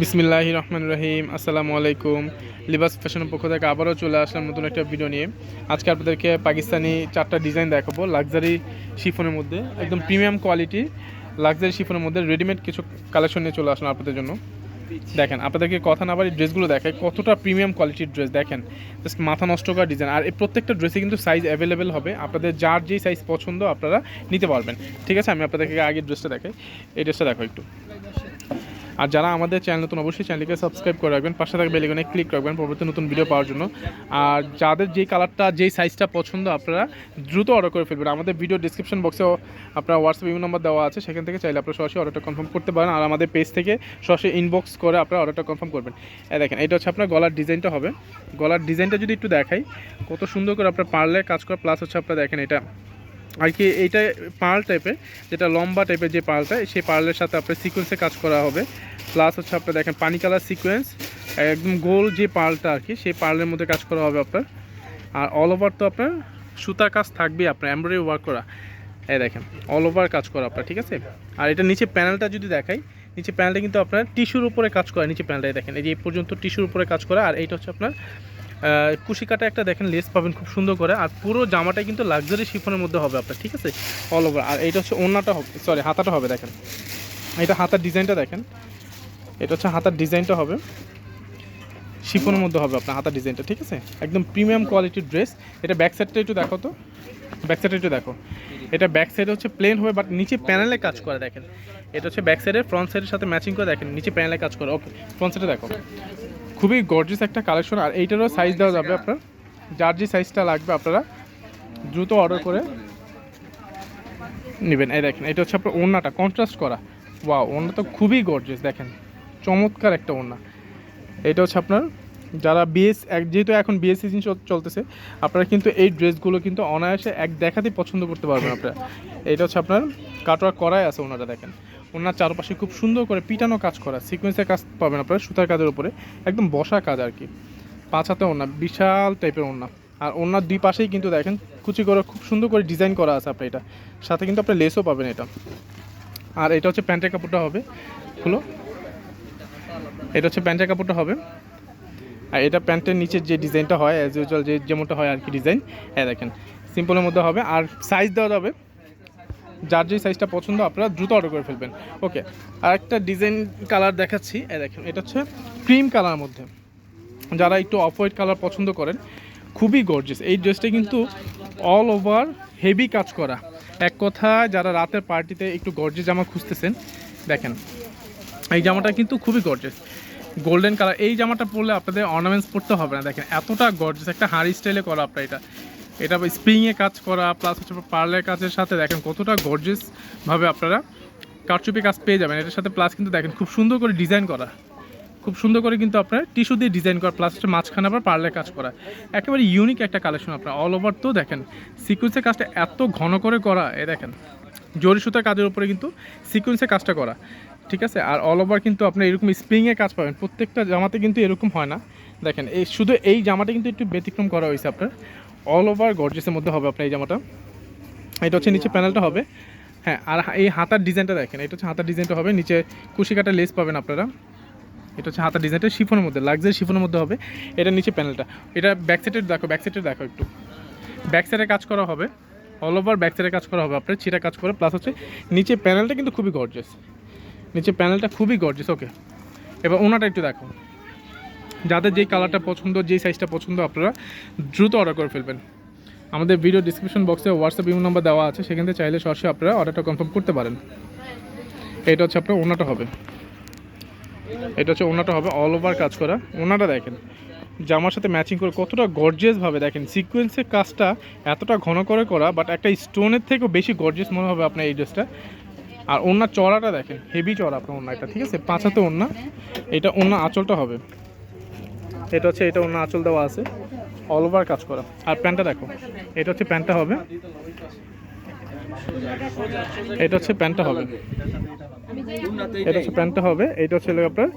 বিসমিল্লাহ রহমান রহিম, আসসালামু আলাইকুম। লিবাস ফ্যাশনের পক্ষ থেকে আবারও চলে আসলাম নতুন একটা ভিডিও নিয়ে। আজকে আপনাদেরকে পাকিস্তানি চারটা ডিজাইন দেখাবো, লাক্সারি শিফনের মধ্যে, একদম প্রিমিয়াম কোয়ালিটি লাক্সারি শিফনের মধ্যে রেডিমেড কিছু কালেকশন নিয়ে চলে আসলাম আপনাদের জন্য। দেখেন, আপনাদেরকে কথা না বাড়ি ড্রেসগুলো দেখায় কতটা প্রিমিয়াম কোয়ালিটির ড্রেস, দেখেন, জাস্ট মাথা নষ্ট করা ডিজাইন। আর এই প্রত্যেকটা ড্রেসে কিন্তু সাইজ অ্যাভেলেবেল হবে, আপনাদের যার যেই সাইজ পছন্দ আপনারা নিতে পারবেন। ঠিক আছে, আমি আপনাদেরকে আগে ড্রেসটা দেখাই, এই ড্রেসটা দেখো একটু। আর যারা আমাদের চ্যানেল নতুন, অবশ্যই চ্যানেলকে সাবস্ক্রাইব করে রাখবেন, পাশে থাকা বেলিগনে ক্লিক রাখবেন পরবর্তী নতুন ভিডিও পাওয়ার জন্য। আর যাদের যেই কালারটা যেই সাইজটা পছন্দ, আপনারা দ্রুত অর্ডার করে ফেলবেন। আমাদের ভিডিও ডিসক্রিপশন বক্সেও আপনার হোয়াটসঅ্যাপ ইমেল নাম্বার দেওয়া আছে, সেখান থেকে চাইলে আপনারা সরাসরি অর্ডারটা কনফার্ম করতে পারেন। আর আমাদের পেজ থেকে সরাসরি ইনবক্স করে আপনারা অর্ডারটা কনফার্ম করবেন। দেখেন, এটা হচ্ছে আপনার গলার ডিজাইনটা হবে। গলার ডিজাইনটা যদি একটু দেখাই, কত সুন্দর করে আপনার পারলে কাজ করা প্লাস হচ্ছে আপনারা দেখেন এটা। আর কি এইটা পার্ল টাইপের, যেটা লম্বা টাইপের যে পার্লটা, সেই পার্লের সাথে আপনার সিকোয়েন্সে কাজ করা হবে। প্লাস হচ্ছে আপনার দেখেন পানি কালার সিকোয়েন্স একদম গোল যে পার্লটা আর কি, সেই পার্লের মধ্যে কাজ করা হবে আপনার। আর অল ওভার তো আপনার সুতার কাজ থাকবেই, আপনার এমব্রয়ডারি ওয়ার্ক করা। এই দেখেন অল ওভার কাজ করা আপনার, ঠিক আছে? আর এটা নিচে প্যানেলটা যদি দেখাই, নিচে প্যানেলটা কিন্তু আপনার টিস্যুর উপরে কাজ করা, নিচে প্যানেলটাই দেখেন, এই যে এই পর্যন্ত টিস্যুর উপরে কাজ করা, আর এইটা হচ্ছে আপনার কুশি কাটা একটা দেখেন লেস পাবেন খুব সুন্দর করে। আর পুরো জামাটা কিন্তু লাক্সারি শিফনের মধ্যে হবে আপনার, ঠিক আছে? অল ওভার আর এইটা হচ্ছে ওড়নাটা হবে সরি হাতাটা হবে, দেখেন। এটা হাতার ডিজাইনটা দেখেন। এটা হচ্ছে হাতার ডিজাইনটা হবে। শিফনের মধ্যে হবে আপনার হাতার ডিজাইনটা, ঠিক আছে? একদম প্রিমিয়াম কোয়ালিটির ড্রেস এটা ব্যাক সাইডটা একটু দেখো তো। ব্যাক সাইডটা একটু দেখো। এটা ব্যাক সাইডে হচ্ছে প্লেন হবে বাট নিচে প্যানেলে কাজ করে, দেখেন। এটা হচ্ছে ব্যাক সাইডের ফ্রন্ট সাইডের সাথে ম্যাচিং করে, দেখেন, নিচে প্যানেলে কাজ করে। ওকে ফ্রন্ট সাইডে দেখো। খুবই গর্জিয়াস একটা কালেকশন আর এইটারও সাইজ দেওয়া যাবে আপনার। যার যে সাইজটা লাগবে আপনারা দ্রুত অর্ডার করে নেবেন। এই দেখেন এটা হচ্ছে আপনার ওড়নাটা কন্ট্রাস্ট করা। ওয়াও ওড়না তো খুবই গর্জিয়াস দেখেন। চমৎকার একটা ওড়না। এটা হচ্ছে আপনার যারা বিএস এক যেহেতু এখন বিএস সিজন চলতেছে আপনারা কিন্তু এই ড্রেসগুলো কিন্তু অনায়াসে এক দেখাতেই পছন্দ করতে পারবেন আপনারা। এটা হচ্ছে আপনার কাটোয়া করাই আছে ওনারা দেখেন। ওনার চারপাশে খুব সুন্দর করে পিটানো কাজ করা সিকোয়েন্সের কাজ পাবেন আপনারা, সুতার কাজের উপরে, একদম বসা কাজ আর কি। পাঁচ হাতে ওনা বিশাল টাইপের ওনা আর ওনার দুই পাশেই কিন্তু দেখেন, কুচি করে, খুব সুন্দর করে ডিজাইন করা আছে আপনার এটা। সাথে কিন্তু আপনার লেসও পাবেন এটা। আর এটা হচ্ছে প্যান্টের কাপড়টা হবে, খুলো। এটা হচ্ছে প্যান্টের কাপড়টা হবে। আর এটা প্যান্টের নিচের যে ডিজাইনটা হয় অ্যাজ ইউজুয়াল যে যেমনটা হয় আর কি ডিজাইন হ্যাঁ দেখেন। সিম্পলের মধ্যে হবে। আর সাইজ দেওয়া যাবে যার যে সাইজটা পছন্দ, আপনারা দ্রুত অর্ডার করে ফেলবেন। ওকে আর একটা ডিজাইন কালার দেখাচ্ছি দেখেন, এটা হচ্ছে ক্রিম কালার মধ্যে। যারা একটু অফ হোয়াইট কালার পছন্দ করেন, খুবই গর্জিয়াস এই ড্রেসটা কিন্তু অল ওভার হেভি কাজ করা। এক কথা যারা রাতের পার্টিতে একটু গর্জিয়াস জামা খুঁজতেছেন, দেখেন, এই জামাটা কিন্তু খুবই গর্জিয়াস গোল্ডেন কালার এই জামাটা পরলে আপনাদের অর্নামেন্টস পরতে হবে না। দেখেন, এতটা গর্জিয়াস একটা হাঁড়ি স্টাইলে করা আপনার এটা। এটা স্প্রিংয়ে কাজ করা প্লাস হচ্ছে পার্লের কাজের সাথে দেখেন কতটা গর্জিয়াসভাবে আপনারা কারচুপি কাজ পেয়ে যাবেন। এটার সাথে প্লাস কিন্তু দেখেন খুব সুন্দর করে ডিজাইন করা। খুব সুন্দর করে কিন্তু আপনার টিস্যু দিয়ে ডিজাইন করা প্লাস হচ্ছে মাঝখানে আবার পার্লের কাজ করা। একেবারে ইউনিক একটা কালেকশন আপনার। অল ওভার তো দেখেন সিকুয়েন্সের কাজটা এত ঘন করে করা, এ দেখেন, জরি সুতার কাজের উপরে কিন্তু সিকুয়েন্সের কাজটা করা, ঠিক আছে? আর অল ওভার কিন্তু আপনি এরকম স্প্রিংয়ে কাজ পাবেন। প্রত্যেকটা জামাতে কিন্তু এরকম হয় না। দেখেন, এই শুধু এই জামাটা কিন্তু একটু ব্যতিক্রম করা হয়েছে আপনার। অল ওভার গর্জেসের মধ্যে হবে আপনার এই জামাটা। এটা হচ্ছে নিচে প্যানেলটা হবে। হ্যাঁ আর এই হাতার ডিজাইনটা দেখেন এটা হচ্ছে হাতার ডিজাইনটা হবে। নিচে কুশি কাটা লেস পাবেন আপনারা। এটা হচ্ছে হাতার ডিজাইনটা শিফনের মধ্যে লাক্সারি শিফনের মধ্যে হবে। এটা নিচে প্যানেলটা এটা ব্যাক সাইডের দেখো ব্যাক সাইডের দেখো একটু। ব্যাক সাইডে কাজ করা হবে। অল ওভার ব্যাক সাইডে কাজ করা হবে আপনার ছিটা কাজ করে। প্লাস হচ্ছে নিচে প্যানেলটা কিন্তু খুবই গর্জেস নিচে প্যানেলটা খুবই গর্জেস ওকে এবার ওনাটা একটু দেখো। যাদের যেই কালারটা পছন্দ, যেই সাইজটা পছন্দ আপনারা দ্রুত অর্ডার করে ফেলবেন। আমাদের ভিডিও ডিসক্রিপশন বক্সে হোয়াটসঅ্যাপ ইমেল নাম্বার দেওয়া আছে, সেখান থেকে চাইলে সরাসরি আপনারা অর্ডারটা কনফার্ম করতে পারেন। এটা হচ্ছে আপনার ওনাটা হবে। এটা হচ্ছে ওনাটা হবে অল ওভার কাজ করা। ওনাটা দেখেন, জামার সাথে ম্যাচিং করে কতটা গর্জিয়াসভাবে দেখেন। সিকোয়েন্সের কাজটা এতটা ঘন করে করা বাট একটা স্টোনের থেকেও বেশি গর্জিয়াস মনে হবে আপনার এই ড্রেসটা আর ওনার চড়াটা দেখেন হেভি চড়া আপনার ওনা এটা ঠিক আছে? পাঁচ হাতে ওনা এটা ওনা আঁচলটা হবে। এটা হচ্ছে, এটা অন্য আঁচল দেওয়া আছে। অল ওভার কাজ করা। আর প্যান্টটা দেখো, এটা হচ্ছে প্যান্টটা হবে। এটা হচ্ছে প্যান্টটা হবে। এটা হচ্ছে প্যান্টটা হবে। এটা হচ্ছে আপনার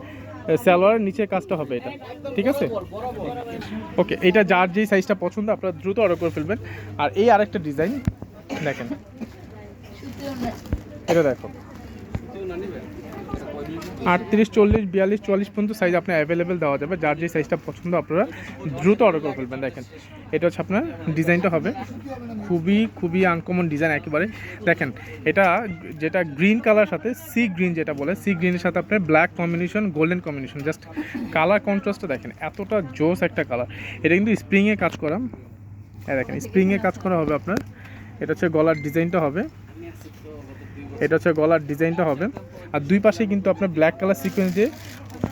সালোয়ারের নিচে কাজটা হবে এটা। ঠিক আছে? ওকে, এটা যার যেই সাইজটা পছন্দ, আপনারা দ্রুত অর্ডার করে ফেলবেন। আর এই আরেকটা ডিজাইন দেখেন। এটা দেখো। আটত্রিশ, চল্লিশ, বিয়াল্লিশ, চুয়াল্লিশ পর্যন্ত সাইজ আপনার অ্যাভেলেবেল দেওয়া যাবে। যার যে সাইজটা পছন্দ আপনারা দ্রুত অর্ডার করে ফেলবেন। দেখেন, এটা হচ্ছে আপনার ডিজাইনটা হবে। খুবই খুবই আনকমন ডিজাইন একেবারে। দেখেন, এটা যেটা গ্রিন কালার সাথে সি গ্রিন যেটা বলে সি গ্রিনের সাথে আপনার black combination golden combination just colour কন্ট্রাস্টটা দেখেন, এতটা জোস একটা কালার এটা কিন্তু স্প্রিংয়ে কাজ করা। হ্যাঁ দেখেন স্প্রিংয়ে কাজ করা হবে আপনার। এটা হচ্ছে গলার ডিজাইনটা হবে। এটা হচ্ছে গলার ডিজাইনটা হবে। আর দুই পাশে কিন্তু আপনার ব্ল্যাক কালার সিকোয়েন্স দিয়ে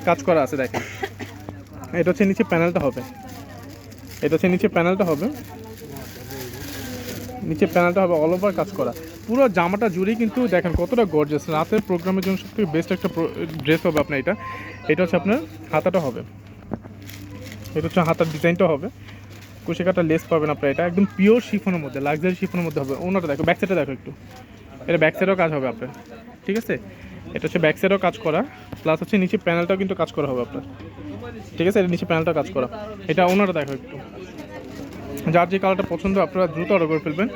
কাজ করা আছে দেখেন। এটা হচ্ছে নিচে প্যানেলটা হবে। এটা হচ্ছে নিচে প্যানেলটা হবে। নিচে প্যানেলটা হবে অল ওভার কাজ করা। পুরো জামাটা জুড়েই কিন্তু দেখেন কতটা গর্জাস রাতের প্রোগ্রামের জন্য সবথেকে বেস্ট একটা ড্রেস হবে আপনার এটা। এটা হচ্ছে আপনার হাতাটা হবে। এটা হচ্ছে হাতার ডিজাইনটা হবে। কুশি কাটা লেস পাবেন আপনার এটা। একদম পিওর শিফনের মধ্যে লাক্সারি শিফনের মধ্যে হবে। ওনাটা দেখো ব্যাক সাইডে দেখো একটু। এটা ব্যাক সাইডেও কাজ হবে আপনার, ঠিক আছে? এটা হচ্ছে ব্যাক সাইডেও কাজ করা প্লাস হচ্ছে নিচে প্যানেলটাও কিন্তু কাজ করা হবে আপনার, ঠিক আছে? এটা নিচে প্যানেলটাও কাজ করা। এটা ওনাটা দেখো একটু। যার যে কালারটা পছন্দ, আপনারা দ্রুত অর্ডার করে ফেলবেন।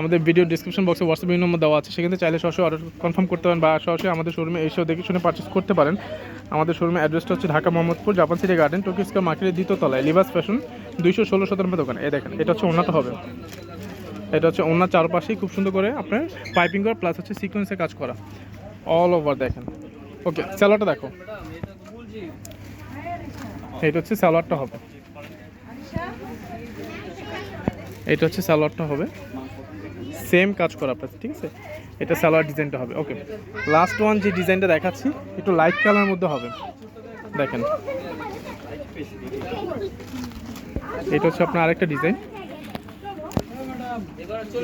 আমাদের ভিডিও ডিসক্রিপশন বক্সে হোয়াটসঅ্যাপ নম্বর দেওয়া আছে। সেখানে চাইলে সরাসরি অর্ডার কনফার্ম করতে পারেন বা সরাসরি আমাদের শোরুমে এসেও দেখে শুনে পারচেস করতে পারেন। আমাদের শোরুমের অ্যাড্রেসটা হচ্ছে Dhaka Mohammadpur, Japan city garden Tokyo square মার্কেটের দ্বিতীয় তলায় লিবাস ফ্যাশন দুইশো ষোলো শতাংশ দোকান। এই দেখেন, এটা হচ্ছে ওনাটা হবে। এটা হচ্ছে ওনার চারপাশেই খুব সুন্দর করে আপনার পাইপিং করা প্লাস হচ্ছে সিকোয়েন্সে কাজ করা। অল ওভার দেখেন। ওকে স্যালোয়ারটা দেখো। এটা হচ্ছে স্যালোয়ারটা হবে। এটা হচ্ছে সালোয়ারটা হবে। সেম কাজ করা আপনার, ঠিক আছে? এটা সালোয়ার ডিজাইনটা হবে। ওকে লাস্ট ওয়ান যে ডিজাইনটা দেখাচ্ছি, একটু লাইট কালার মধ্যে হবে। দেখেন। এটা হচ্ছে আপনার আরেকটা ডিজাইন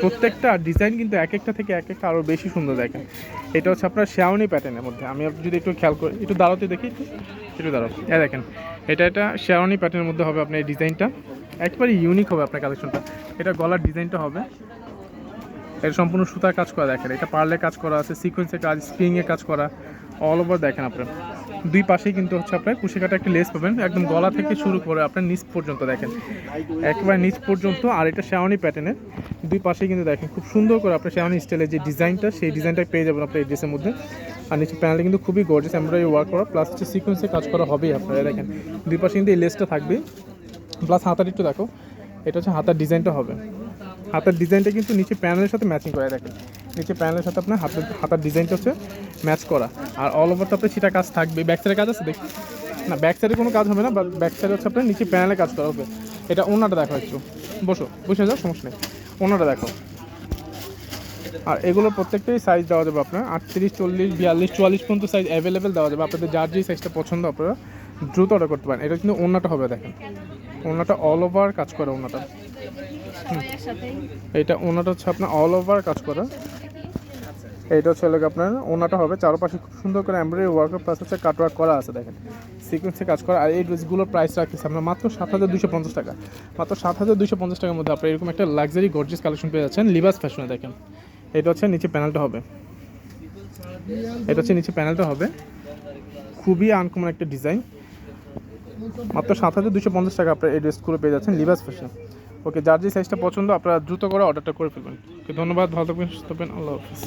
প্রত্যেকটা ডিজাইন কিন্তু এক একটা থেকে এক একটা আরও বেশি সুন্দর দেখেন। এটা হচ্ছে আপনার শ্যাওনি প্যাটার্নের মধ্যে। আমি যদি একটু খেয়াল করি, একটু দাঁড়াতে দেখি। একটু দাঁড়াও। এ দেখেন, এটা এটা শ্যাওনি প্যাটার্নের মধ্যে হবে আপনার এই ডিজাইনটা একবারে ইউনিক হবে আপনার কালেকশনটা এটা গলার ডিজাইনটা হবে। এটা সম্পূর্ণ সুতার কাজ করা দেখেন। এটা পার্লে কাজ করা আছে সিকোয়েন্সের কাজ স্প্রিংয়ে কাজ করা। অল ওভার দেখেন আপনার দুই পাশেই কিন্তু হচ্ছে আপনার কুশি কাটা একটা লেস পাবেন। একদম গলা থেকে শুরু করে আপনার নিচ পর্যন্ত দেখেন। একবারে নিচ পর্যন্ত আর এটা শ্যাওনি প্যাটার্নের দুই পাশেই কিন্তু দেখেন, খুব সুন্দর করে আপনার শ্যাওনি স্টাইলের যে ডিজাইনটা সেই ডিজাইনটা পেয়ে যাবেন আপনার এই ড্রেসের মধ্যে। আর নিচে প্যানেলটা কিন্তু খুবই গর্জেস এমব্রয়ডারি ওয়ার্ক করা প্লাস হচ্ছে সিকোয়েন্সে কাজ করা হবেই আপনারা, দেখেন। দুই পাশে কিন্তু এই লেসটা থাকবে। প্লাস হাতার একটু দেখো, এটা হচ্ছে হাতার ডিজাইনটা হবে। হাতার ডিজাইনটা কিন্তু নিচে প্যানেলের সাথে ম্যাচিং করে দেখেন নিচে প্যানেলের সাথে আপনার হাতের, হাতার ডিজাইনটা হচ্ছে ম্যাচ করা। আর অল ওভার তো সেটা কাজ থাকবে। ব্যাক সাইডে কাজ আছে? দেখি। না ব্যাক সাইডে কোনো কাজ হবে না বাট ব্যাক সাইডে হচ্ছে আপনার নিচে প্যানেলে কাজ করা হবে। এটা ওনাটা দেখো একটু। বসো, বসে যাও, সমস্যা নেই। ওনাটা দেখো। আর এগুলোর প্রত্যেকটাই সাইজ দেওয়া যাবে আপনার। আটত্রিশ, চল্লিশ, বিয়াল্লিশ, চুয়াল্লিশ পর্যন্ত সাইজ অ্যাভেলেবেল দেওয়া যাবে। আপনাদের যার যে সাইজটা পছন্দ আপনারা দ্রুত অর্ডার করতে পারেন। এটা কিন্তু ওনাটা হবে, দেখেন। ওনাটা অল ওভার কাজ করা ওনাটা এটা ওনাটা হচ্ছে আপনার অল ওভার কাজ করা। এইটা হচ্ছে গিয়ে আপনার ওনাটা হবে। চারপাশে খুব সুন্দর করে এমব্রয়ডারি ওয়ার্কের প্লাস হচ্ছে কাটওয়ার্ক করা আছে দেখেন। সিকোয়েন্সে কাজ করা। আর এই ড্রেসগুলোর প্রাইস রাখতেছে আমরা মাত্র সাত হাজার দুশো পঞ্চাশ টাকা। মাত্র সাত হাজার দুশো পঞ্চাশ টাকার মধ্যে আপনার এরকম একটা লাক্সারি গর্জিয়াস কালেকশন পেয়ে যাচ্ছেন লিবাস ফ্যাশনে দেখেন। এটা হচ্ছে নিচে প্যানেলটা হবে। এটা হচ্ছে নিচে প্যানেলটা হবে। খুবই আনকমন একটা ডিজাইন মাত্র সাত হাজার দুশো পঞ্চাশ টাকা আপনার এই ড্রেসগুলো পেয়ে যাচ্ছেন লিবাস ফ্যাশন ওকে যার যে সাইজটা পছন্দ, আপনারা দ্রুত করে অর্ডারটা করে ফেলবেন। ওকে, ধন্যবাদ, ভালো থাকবেন, সুস্থ থাকবেন, আল্লাহ হাফিজ।